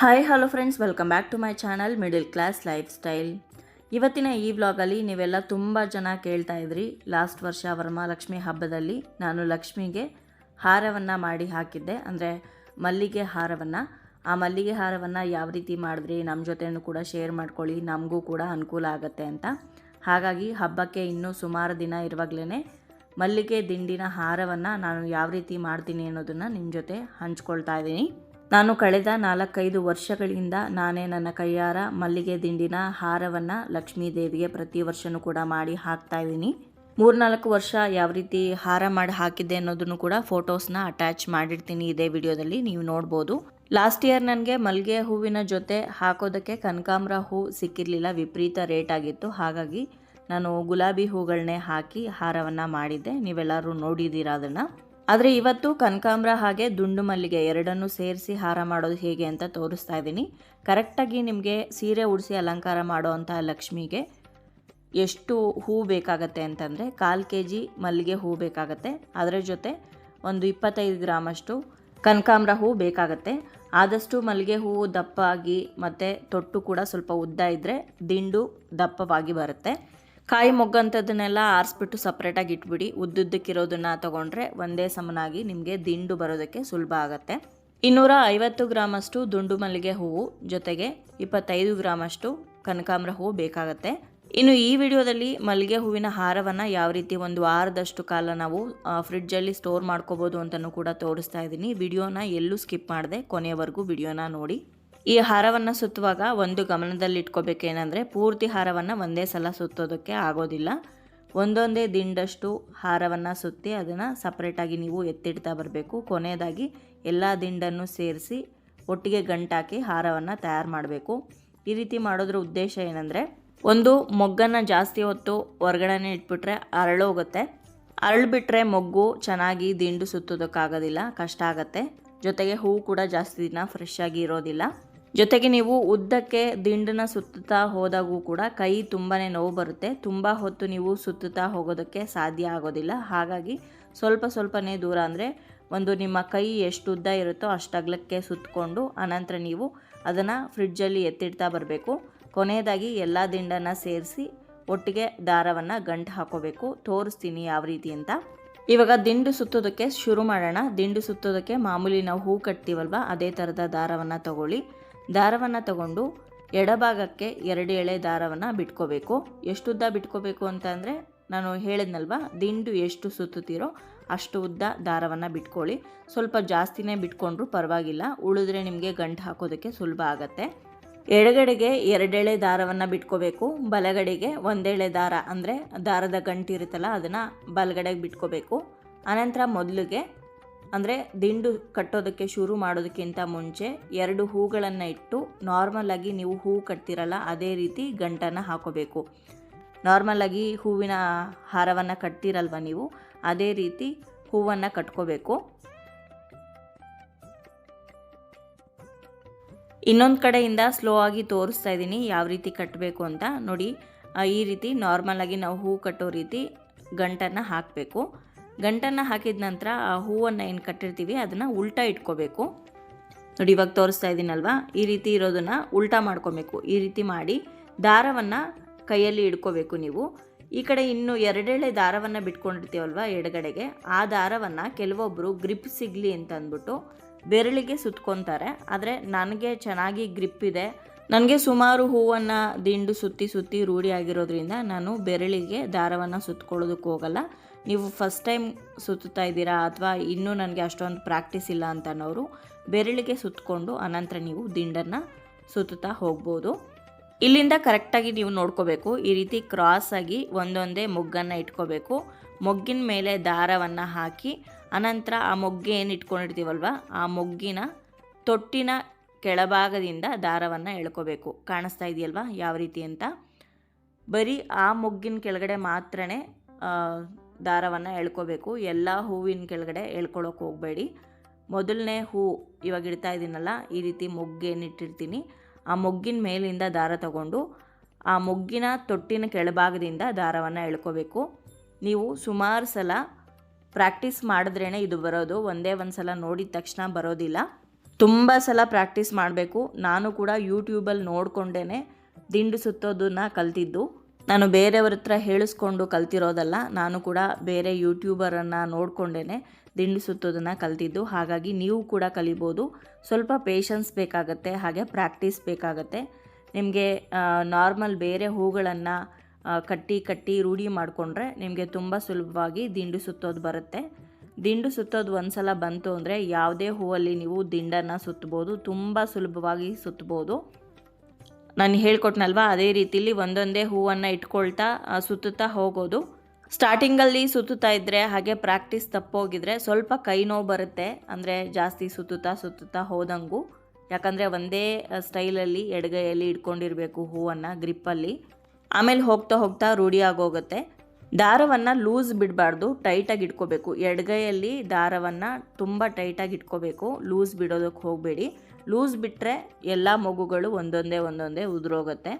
Hi hello friends welcome back to my channel middle class lifestyle ಇವತ್ತಿನ ಈ ವ್ಲಾಗಲ್ಲಿ ನೀವೆಲ್ಲ ತುಂಬ ಜನ ಕೇಳ್ತಾ ಇದ್ರಿ. ಲಾಸ್ಟ್ ವರ್ಷ ವರಮಹಾಲಕ್ಷ್ಮಿ ಹಬ್ಬದಲ್ಲಿ ನಾನು ಲಕ್ಷ್ಮಿಗೆ ಹಾರವನ್ನು ಮಾಡಿ ಹಾಕಿದ್ದೆ. ಅಂದರೆ ಮಲ್ಲಿಗೆ ಹಾರವನ್ನು. ಆ ಮಲ್ಲಿಗೆ ಹಾರವನ್ನು ಯಾವ ರೀತಿ ಮಾಡಿದ್ರಿ? ನಮ್ಮ ಜೊತೆನೂ ಕೂಡ ಶೇರ್ ಮಾಡ್ಕೊಳ್ಳಿ. ನಮಗೂ ಕೂಡ ಅನುಕೂಲ ಆಗುತ್ತೆ ಅಂತ. ಹಾಗಾಗಿ ಹಬ್ಬಕ್ಕೆ ಇನ್ನೂ ಸುಮಾರು ದಿನ ಇರುವಾಗಲೇ ಮಲ್ಲಿಗೆ, ದಿಂಡಿನ ಹಾರವನ್ನು ನಾನು ಯಾವ ರೀತಿ ಮಾಡ್ತೀನಿ ಅನ್ನೋದನ್ನು ನಿಮ್ಮ ಜೊತೆ ಹಂಚ್ಕೊಳ್ತಾ ಇದ್ದೀನಿ. ನಾನು ಕಳೆದ ನಾಲ್ಕೈದು ವರ್ಷಗಳಿಂದ ನಾನೇ ನನ್ನ ಕೈಯಾರ ಮಲ್ಲಿಗೆ ದಿಂಡಿನ ಹಾರವನ್ನು ಲಕ್ಷ್ಮೀ ದೇವಿಗೆ ಪ್ರತಿ ವರ್ಷವೂ ಕೂಡ ಮಾಡಿ ಹಾಕ್ತಾ ಇದ್ದೀನಿ. ಮೂರ್ನಾಲ್ಕು ವರ್ಷ ಯಾವ ರೀತಿ ಹಾರ ಮಾಡಿ ಹಾಕಿದ್ದೆ ಅನ್ನೋದನ್ನು ಕೂಡ ಫೋಟೋಸ್ನ ಅಟ್ಯಾಚ್ ಮಾಡಿರ್ತೀನಿ ಇದೇ ವಿಡಿಯೋದಲ್ಲಿ, ನೀವು ನೋಡ್ಬೋದು. ಲಾಸ್ಟ್ ಇಯರ್ ನನಗೆ ಮಲ್ಲಿಗೆ ಹೂವಿನ ಜೊತೆ ಹಾಕೋದಕ್ಕೆ ಕನಕಾಂಬ್ರ ಹೂ ಸಿಕ್ಕಿರಲಿಲ್ಲ, ವಿಪರೀತ ರೇಟ್ ಆಗಿತ್ತು. ಹಾಗಾಗಿ ನಾನು ಗುಲಾಬಿ ಹೂಗಳನ್ನೇ ಹಾಕಿ ಹಾರವನ್ನು ಮಾಡಿದ್ದೆ. ನೀವೆಲ್ಲರೂ ನೋಡಿದ್ದೀರಾ ಅದನ್ನು? ಆದರೆ ಇವತ್ತು ಕನಕಾಂಬ್ರ ಹಾಗೆ ದುಂಡು ಮಲ್ಲಿಗೆ ಎರಡನ್ನೂ ಸೇರಿಸಿ ಹಾರ ಮಾಡೋದು ಹೇಗೆ ಅಂತ ತೋರಿಸ್ತಾ ಇದ್ದೀನಿ. ಕರೆಕ್ಟಾಗಿ ನಿಮಗೆ ಸೀರೆ ಉಡಿಸಿ ಅಲಂಕಾರ ಮಾಡೋ ಲಕ್ಷ್ಮಿಗೆ ಎಷ್ಟು ಹೂ ಬೇಕಾಗತ್ತೆ ಅಂತಂದರೆ ಕಾಲು ಕೆ ಜಿ ಮಲ್ಲಿಗೆ ಹೂ ಬೇಕಾಗತ್ತೆ. ಅದರ ಜೊತೆ ಒಂದು ಇಪ್ಪತ್ತೈದು ಗ್ರಾಮಷ್ಟು ಕನಕಾಂಬ್ರ ಹೂ ಬೇಕಾಗತ್ತೆ. ಆದಷ್ಟು ಮಲ್ಲಿಗೆ ಹೂವು ದಪ್ಪಾಗಿ ಮತ್ತು ತೊಟ್ಟು ಕೂಡ ಸ್ವಲ್ಪ ಉದ್ದ ಇದ್ದರೆ ದಿಂಡು ದಪ್ಪವಾಗಿ ಬರುತ್ತೆ. ಕಾಯಿ ಮೊಗ್ಗಂಥದ್ದನ್ನೆಲ್ಲ ಆರಿಸ್ಬಿಟ್ಟು ಸಪ್ರೇಟಾಗಿ ಇಟ್ಬಿಡಿ. ಉದ್ದುದ್ದಕ್ಕಿರೋದನ್ನು ತಗೊಂಡ್ರೆ ಒಂದೇ ಸಮನಾಗಿ ನಿಮಗೆ ದಿಂಡು ಬರೋದಕ್ಕೆ ಸುಲಭ ಆಗುತ್ತೆ. ಇನ್ನೂರ ಐವತ್ತು ಗ್ರಾಮಷ್ಟು ದುಂಡು ಮಲ್ಲಿಗೆ ಹೂವು, ಜೊತೆಗೆ ಇಪ್ಪತ್ತೈದು ಗ್ರಾಮಷ್ಟು ಕನಕಾಂಬ್ರ ಹೂವು ಬೇಕಾಗುತ್ತೆ. ಇನ್ನು ಈ ವಿಡಿಯೋದಲ್ಲಿ ಮಲ್ಲಿಗೆ ಹೂವಿನ ಹಾರವನ್ನು ಯಾವ ರೀತಿ ಒಂದು ವಾರದಷ್ಟು ಕಾಲ ನಾವು ಫ್ರಿಡ್ಜಲ್ಲಿ ಸ್ಟೋರ್ ಮಾಡ್ಕೋಬೋದು ಅಂತಲೂ ಕೂಡ ತೋರಿಸ್ತಾ ಇದ್ದೀನಿ. ವಿಡಿಯೋನ ಎಲ್ಲೂ ಸ್ಕಿಪ್ ಮಾಡಿದೆ ಕೊನೆಯವರೆಗೂ ವಿಡಿಯೋನ ನೋಡಿ. ಈ ಹಾರವನ್ನು ಸುತ್ತುವಾಗ ಒಂದು ಗಮನದಲ್ಲಿ ಇಟ್ಕೋಬೇಕೇನೆಂದರೆ ಪೂರ್ತಿ ಹಾರವನ್ನು ಒಂದೇ ಸಲ ಸುತ್ತೋದಕ್ಕೆ ಆಗೋದಿಲ್ಲ. ಒಂದೊಂದೇ ದಿಂಡಷ್ಟು ಹಾರವನ್ನು ಸುತ್ತಿ ಅದನ್ನು ಸಪ್ರೇಟಾಗಿ ನೀವು ಎತ್ತಿಡ್ತಾ ಬರಬೇಕು. ಕೊನೆಯದಾಗಿ ಎಲ್ಲ ದಿಂಡನ್ನು ಸೇರಿಸಿ ಒಟ್ಟಿಗೆ ಗಂಟಾಕಿ ಹಾರವನ್ನು ತಯಾರು ಮಾಡಬೇಕು. ಈ ರೀತಿ ಮಾಡೋದ್ರ ಉದ್ದೇಶ ಏನಂದರೆ ಒಂದು ಮೊಗ್ಗನ್ನು ಜಾಸ್ತಿ ಹೊತ್ತು ಹೊರಗಡೆನೇ ಇಟ್ಬಿಟ್ರೆ ಅರಳೋಗುತ್ತೆ ಅರಳ್ಬಿಟ್ರೆ ಮೊಗ್ಗು ಚೆನ್ನಾಗಿ ದಿಂಡು ಸುತ್ತೋದಕ್ಕಾಗೋದಿಲ್ಲ, ಕಷ್ಟ ಆಗುತ್ತೆ. ಜೊತೆಗೆ ಹೂವು ಕೂಡ ಜಾಸ್ತಿ ದಿನ ಫ್ರೆಶ್ ಆಗಿ ಇರೋದಿಲ್ಲ. ಜೊತೆಗೆ ನೀವು ಉದ್ದಕ್ಕೆ ದಿಂಡನ್ನ ಸುತ್ತುತ್ತಾ ಹೋದಾಗೂ ಕೂಡ ಕೈ ತುಂಬಾ ನೋವು ಬರುತ್ತೆ. ತುಂಬ ಹೊತ್ತು ನೀವು ಸುತ್ತುತ್ತಾ ಹೋಗೋದಕ್ಕೆ ಸಾಧ್ಯ ಆಗೋದಿಲ್ಲ. ಹಾಗಾಗಿ ಸ್ವಲ್ಪ ಸ್ವಲ್ಪನೇ ದೂರ ಅಂದರೆ ಒಂದು ನಿಮ್ಮ ಕೈ ಎಷ್ಟು ಉದ್ದ ಇರುತ್ತೋ ಅಷ್ಟಗ್ಲಕ್ಕೆ ಸುತ್ತಕೊಂಡು ಅನಂತರ ನೀವು ಅದನ್ನು ಫ್ರಿಡ್ಜಲ್ಲಿ ಎತ್ತಿಡ್ತಾ ಬರಬೇಕು. ಕೊನೆಯದಾಗಿ ಎಲ್ಲ ದಿಂಡನ್ನು ಸೇರಿಸಿ ಒಟ್ಟಿಗೆ ದಾರವನ್ನು ಗಂಟು ಹಾಕೋಬೇಕು. ತೋರಿಸ್ತೀನಿ ಯಾವ ರೀತಿ ಅಂತ. ಇವಾಗ ದಿಂಡು ಸುತ್ತೋದಕ್ಕೆ ಶುರು ಮಾಡೋಣ. ದಿಂಡು ಸುತ್ತೋದಕ್ಕೆ ಮಾಮೂಲಿ ನಾವು ಹೂ ಕಟ್ತೀವಲ್ವ? ಅದೇ ಥರದ ದಾರವನ್ನು ತಗೊಳ್ಳಿ. ದಾರವನ್ನು ತಗೊಂಡು ಎಡಭಾಗಕ್ಕೆ ಎರಡು ಎಳೆ ದಾರವನ್ನು ಬಿಟ್ಕೋಬೇಕು. ಎಷ್ಟು ಉದ್ದ ಬಿಟ್ಕೋಬೇಕು ಅಂತ ಅಂದರೆ ನಾನು ಹೇಳಿದ್ನಲ್ವ, ದಿಂಡು ಎಷ್ಟು ಸುತ್ತುತ್ತೀರೋ ಅಷ್ಟು ಉದ್ದ ದಾರವನ್ನು ಬಿಟ್ಕೊಳ್ಳಿ. ಸ್ವಲ್ಪ ಜಾಸ್ತಿನೇ ಬಿಟ್ಕೊಂಡ್ರೂ ಪರವಾಗಿಲ್ಲ, ಉಳಿದ್ರೆ ನಿಮಗೆ ಗಂಟು ಹಾಕೋದಕ್ಕೆ ಸುಲಭ ಆಗುತ್ತೆ. ಎಡಗಡೆಗೆ ಎರಡೆಳೆ ದಾರವನ್ನು ಬಿಟ್ಕೋಬೇಕು, ಬಲಗಡೆಗೆ ಒಂದೆಳೆ ದಾರ ಅಂದರೆ ದಾರದ ಗಂಟು ಇರುತ್ತಲ್ಲ, ಅದನ್ನು ಬಲಗಡೆಗೆ ಬಿಟ್ಕೋಬೇಕು. ಅನಂತರ ಮೊದಲಿಗೆ ಅಂದರೆ ದಿಂಡು ಕಟ್ಟೋದಕ್ಕೆ ಶುರು ಮಾಡೋದಕ್ಕಿಂತ ಮುಂಚೆ ಎರಡು ಹೂಗಳನ್ನು ಇಟ್ಟು ನಾರ್ಮಲಾಗಿ ನೀವು ಹೂ ಕಟ್ತಿರಲ್ಲ, ಅದೇ ರೀತಿ ಗಂಟನ್ನು ಹಾಕೋಬೇಕು. ನಾರ್ಮಲಾಗಿ ಹೂವಿನ ಹಾರವನ್ನು ಕಟ್ತಿರಲ್ವ ನೀವು, ಅದೇ ರೀತಿ ಹೂವನ್ನು ಕಟ್ಕೋಬೇಕು. ಇನ್ನೊಂದು ಕಡೆಯಿಂದ ಸ್ಲೋ ಆಗಿ ತೋರಿಸ್ತಾ ಇದ್ದೀನಿ ಯಾವ ರೀತಿ ಕಟ್ಟಬೇಕು ಅಂತ. ನೋಡಿ ಈ ರೀತಿ ನಾರ್ಮಲಾಗಿ ನಾವು ಹೂ ಕಟ್ಟೋ ರೀತಿ ಗಂಟನ್ನು ಹಾಕಬೇಕು. ಗಂಟನ್ನು ಹಾಕಿದ ನಂತರ ಆ ಹೂವನ್ನು ಏನು ಕಟ್ಟಿರ್ತೀವಿ, ಅದನ್ನು ಉಲ್ಟಾ ಇಟ್ಕೋಬೇಕು. ನೋಡಿ, ಇವಾಗ ತೋರಿಸ್ತಾ ಇದ್ದೀನಲ್ವಾ ಈ ರೀತಿ ಇರೋದನ್ನು ಉಲ್ಟಾ ಮಾಡ್ಕೊಬೇಕು. ಈ ರೀತಿ ಮಾಡಿ ದಾರವನ್ನು ಕೈಯಲ್ಲಿ ಇಡ್ಕೋಬೇಕು ನೀವು. ಈ ಕಡೆ ಇನ್ನು ಎರಡೆಳೆ ದಾರವನ್ನು ಬಿಟ್ಕೊಂಡಿರ್ತೀವಲ್ವ ಎಡಗಡೆಗೆ, ಆ ದಾರವನ್ನು ಕೆಲವೊಬ್ಬರು ಗ್ರಿಪ್ ಸಿಗಲಿ ಅಂತ ಅಂದ್ಬಿಟ್ಟು ಬೆರಳಿಗೆ ಸುತ್ಕೊತಾರೆ. ಆದರೆ ನನಗೆ ಚೆನ್ನಾಗಿ ಗ್ರಿಪ್ ಇದೆ. ನನಗೆ ಸುಮಾರು ಹೂವನ್ನು ದಿಂಡು ಸುತ್ತಿ ಸುತ್ತಿ ರೂಢಿ ಆಗಿರೋದ್ರಿಂದ ನಾನು ಬೆರಳಿಗೆ ದಾರವನ್ನು ಸುತ್ಕೊಳ್ಳೋದಕ್ಕೆ ಹೋಗಲ್ಲ. ನೀವು ಫಸ್ಟ್ ಟೈಮ್ ಸುತ್ತುತ್ತಾ ಇದ್ದೀರಾ ಅಥವಾ ಇನ್ನೂ ನನಗೆ ಅಷ್ಟೊಂದು ಪ್ರಾಕ್ಟೀಸ್ ಇಲ್ಲ ಅಂತ ಅನ್ನೋರು ಬೆರಳಿಗೆ ಸುತ್ತಕೊಂಡು ಅನಂತರ ನೀವು ದಿಂಡನ್ನು ಸುತ್ತುತ್ತಾ ಹೋಗ್ಬೋದು. ಇಲ್ಲಿಂದ ಕರೆಕ್ಟಾಗಿ ನೀವು ನೋಡ್ಕೋಬೇಕು. ಈ ರೀತಿ ಕ್ರಾಸ್ ಆಗಿ ಒಂದೊಂದೇ ಮೊಗ್ಗನ್ನು ಇಟ್ಕೋಬೇಕು. ಮೊಗ್ಗಿನ ಮೇಲೆ ದಾರವನ್ನು ಹಾಕಿ ಅನಂತರ ಆ ಮೊಗ್ಗೆ ಏನು ಇಟ್ಕೊಂಡಿರ್ತೀವಲ್ವ, ಆ ಮೊಗ್ಗಿನ ತೊಟ್ಟಿನ ಕೆಳಭಾಗದಿಂದ ದಾರವನ್ನು ಎಳ್ಕೋಬೇಕು. ಕಾಣಿಸ್ತಾ ಇದೆಯಲ್ವಾ ಯಾವ ರೀತಿ ಅಂತ? ಬರೀ ಆ ಮೊಗ್ಗಿನ ಕೆಳಗಡೆ ಮಾತ್ರನೇ ದಾರವನ್ನು ಎಳ್ಕೋಬೇಕು. ಎಲ್ಲ ಹೂವಿನ ಕೆಳಗಡೆ ಎಳ್ಕೊಳಕ್ಕೆ ಹೋಗಬೇಡಿ. ಮೊದಲನೇ ಹೂ ಇವಾಗ ಇಡ್ತಾ ಇದ್ದೀನಲ್ಲ ಈ ರೀತಿ ಮೊಗ್ಗೇನಿಟ್ಟಿರ್ತೀನಿ ಆ ಮೊಗ್ಗಿನ ಮೇಲಿಂದ ದಾರ ತಗೊಂಡು, ಆ ಮೊಗ್ಗಿನ ತೊಟ್ಟಿನ ಕೆಳಭಾಗದಿಂದ ದಾರವನ್ನು ಎಳ್ಕೋಬೇಕು. ನೀವು ಸುಮಾರು ಸಲ ಪ್ರಾಕ್ಟೀಸ್ ಮಾಡಿದ್ರೇ ಇದು ಬರೋದು. ಒಂದೇ ಒಂದು ಸಲ ನೋಡಿದ ತಕ್ಷಣ ಬರೋದಿಲ್ಲ. ತುಂಬ ಸಲ ಪ್ರಾಕ್ಟೀಸ್ ಮಾಡಬೇಕು. ನಾನು ಕೂಡ ಯೂಟ್ಯೂಬಲ್ಲಿ ನೋಡಿಕೊಂಡೇ ದಿಂಡು ಸುತ್ತೋದನ್ನು ಕಲ್ತಿದ್ದು. ನಾನು ಬೇರೆಯವ್ರ ಹತ್ರ ಹೇಳಿಸ್ಕೊಂಡು ಕಲ್ತಿರೋದಲ್ಲ, ನಾನು ಕೂಡ ಬೇರೆ ಯೂಟ್ಯೂಬರನ್ನು ನೋಡಿಕೊಂಡೇ ದಿಂಡು ಸುತ್ತೋದನ್ನು ಕಲ್ತಿದ್ದು. ಹಾಗಾಗಿ ನೀವು ಕೂಡ ಕಲಿಬೋದು. ಸ್ವಲ್ಪ ಪೇಷನ್ಸ್ ಬೇಕಾಗತ್ತೆ, ಹಾಗೆ ಪ್ರಾಕ್ಟೀಸ್ ಬೇಕಾಗತ್ತೆ. ನಿಮಗೆ ನಾರ್ಮಲ್ ಬೇರೆ ಹೂಗಳನ್ನು ಕಟ್ಟಿ ಕಟ್ಟಿ ರೂಢಿ ಮಾಡಿಕೊಂಡ್ರೆ ನಿಮಗೆ ತುಂಬ ಸುಲಭವಾಗಿ ದಿಂಡು ಸುತ್ತೋದು ಬರುತ್ತೆ. ದಿಂಡು ಸುತ್ತೋದು ಒಂದು ಸಲ ಬಂತು ಅಂದರೆ ಯಾವುದೇ ಹೂವಲ್ಲಿ ನೀವು ದಿಂಡನ್ನು ಸುತ್ತಬೋದು. ತುಂಬ ಸುಲಭವಾಗಿ ಸುತ್ತಬೋದು. ನಾನು ಹೇಳ್ಕೊಟ್ನಲ್ವ? ಅದೇ ರೀತಿಲಿ ಒಂದೊಂದೇ ಹೂವನ್ನು ಇಟ್ಕೊಳ್ತಾ ಸುತ್ತುತ್ತಾ ಹೋಗೋದು. ಸ್ಟಾರ್ಟಿಂಗಲ್ಲಿ ಸುತ್ತುತ್ತಾ ಇದ್ದರೆ ಹಾಗೆ ಪ್ರಾಕ್ಟೀಸ್ ತಪ್ಪೋಗಿದ್ರೆ ಸ್ವಲ್ಪ ಕೈ ನೋವು ಬರುತ್ತೆ. ಅಂದರೆ ಜಾಸ್ತಿ ಸುತ್ತುತ್ತಾ ಸುತ್ತುತ್ತಾ ಹೋದಂಗೂ. ಯಾಕಂದರೆ ಒಂದೇ ಸ್ಟೈಲಲ್ಲಿ, ಎಡಗೈಯಲ್ಲಿ ಇಟ್ಕೊಂಡಿರಬೇಕು ಹೂವನ್ನು, ಗ್ರಿಪ್ಪಲ್ಲಿ. ಆಮೇಲೆ ಹೋಗ್ತಾ ಹೋಗ್ತಾ ರೂಢಿ ಆಗೋಗುತ್ತೆ. ದಾರವನ್ನು ಲೂಸ್ ಬಿಡಬಾರ್ದು, ಟೈಟಾಗಿ ಇಟ್ಕೋಬೇಕು. ಎಡಗೈಯಲ್ಲಿ ದಾರವನ್ನು ತುಂಬ ಟೈಟಾಗಿ ಇಟ್ಕೋಬೇಕು, ಲೂಸ್ ಬಿಡೋದಕ್ಕೆ ಹೋಗಬೇಡಿ. ಲೂಸ್ ಬಿಟ್ಟರೆ ಎಲ್ಲ ಮಗುಗಳು ಒಂದೊಂದೇ ಒಂದೊಂದೇ ಉದುರೋಗುತ್ತೆ.